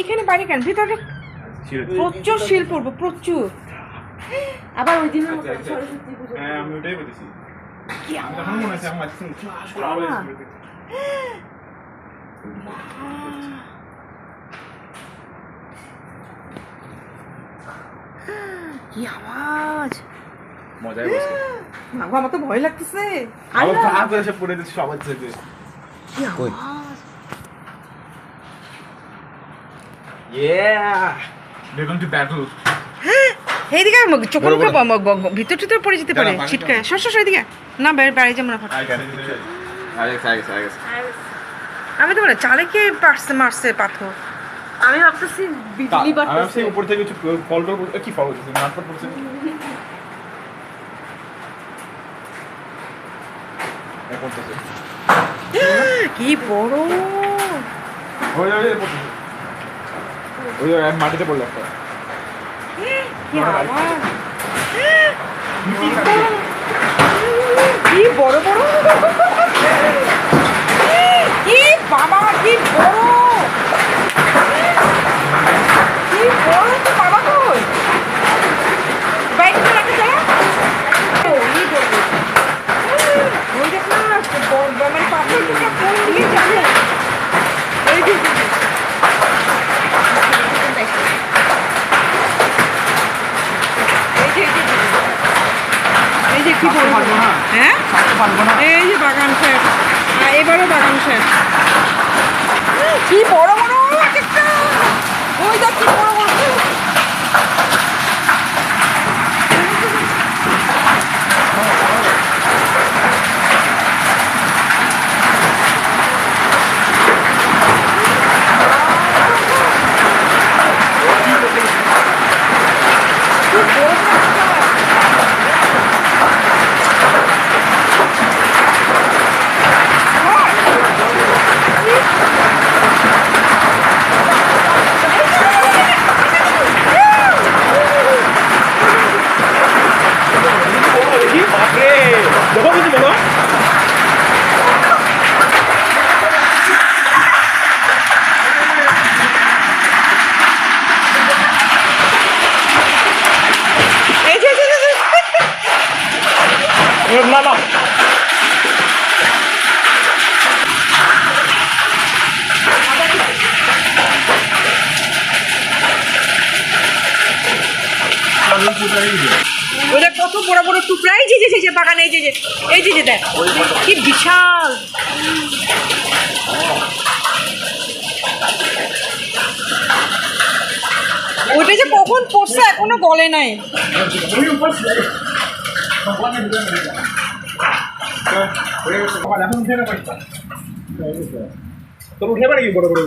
এখানে বাইরে কেন? ভিতরে প্রচুর শিল পড়ব প্রচুর। আবার ওই দিনের মতো আচ্ছা, আচ্ছা। সরস্বতী পুজো। হ্যাঁ আমি ওটাই বলতেছি কি মনে। কি আওয়াজ? মজাই বসে আমার তো ভয় লাগতেছে। সব পড়ে দিচ্ছে সবার থেকে কি আওয়াজ? এইদিকে চোখ। ভিতর টিতর পড়ে যেতে পারে দাঁড়া, পানি ছিটকে। সর সর সর এদিকে না বাইরে বাইরে যাব. আমি তো বলে চালে কে পারছে মারছে পাথর? আমি ভাবতেছি বিজলি আমি বাড়তেছে। উপর থেকে কিছু ফল টল কি ফল পড়ছে? কি বড়। ওই, মাটিতে পড়ল একটা। কি বড় বড়? কি বাবা কি বড় কি বড় তো বাবা কই বাইরে তো রাখা যায় ওই বড় ওই দেখ না বড় মানে পাথরটা কোন দিয়ে যাবে এই যে এই যে এই যে এই যে কি বলব হ্যাঁ? এই যে বাগান শেষ আর এবারও বাগান শেষ কি বড় বড় এক একটা ওই দেখ কি বড় বড় কি বড় বড় একটা। বাপরে দেখো কিছু বলো এই যে এই যে, এই যে, এই যে। না না ওটা কত বড় বড় টুকরা? এই যে যে, যে বাগানে এই যে যে এই যে যে দেখ। কি বিশাল। ওইটা যে কখন পড়ছে এখনও গলে নাই। তোর উঠে পারে কি বড় বড়?